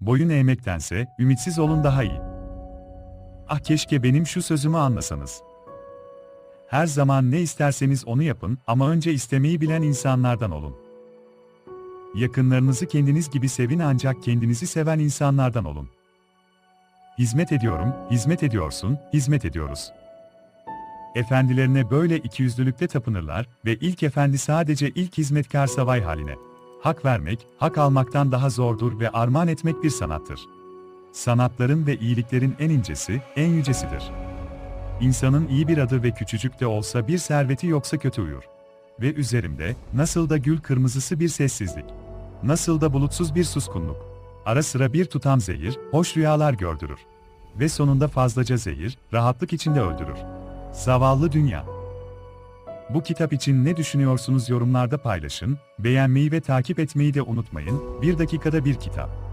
Boyun eğmektense, ümitsiz olun daha iyi. Ah keşke benim şu sözümü anlasanız. Her zaman ne isterseniz onu yapın ama önce istemeyi bilen insanlardan olun. Yakınlarınızı kendiniz gibi sevin ancak kendinizi seven insanlardan olun. Hizmet ediyorum, hizmet ediyorsun, hizmet ediyoruz. Efendilerine böyle ikiyüzlülükte tapınırlar ve ilk efendi sadece ilk hizmetkar savay haline. Hak vermek, hak almaktan daha zordur ve armağan etmek bir sanattır. Sanatların ve iyiliklerin en incesi, en yücesidir. İnsanın iyi bir adı ve küçücük de olsa bir serveti yoksa kötü uyur. Ve üzerimde, nasıl da gül kırmızısı bir sessizlik. Nasıl da bulutsuz bir suskunluk. Ara sıra bir tutam zehir, hoş rüyalar gördürür. Ve sonunda fazlaca zehir, rahatlık içinde öldürür. Zavallı dünya. Bu kitap için ne düşünüyorsunuz yorumlarda paylaşın, beğenmeyi ve takip etmeyi de unutmayın, bir dakikada bir kitap.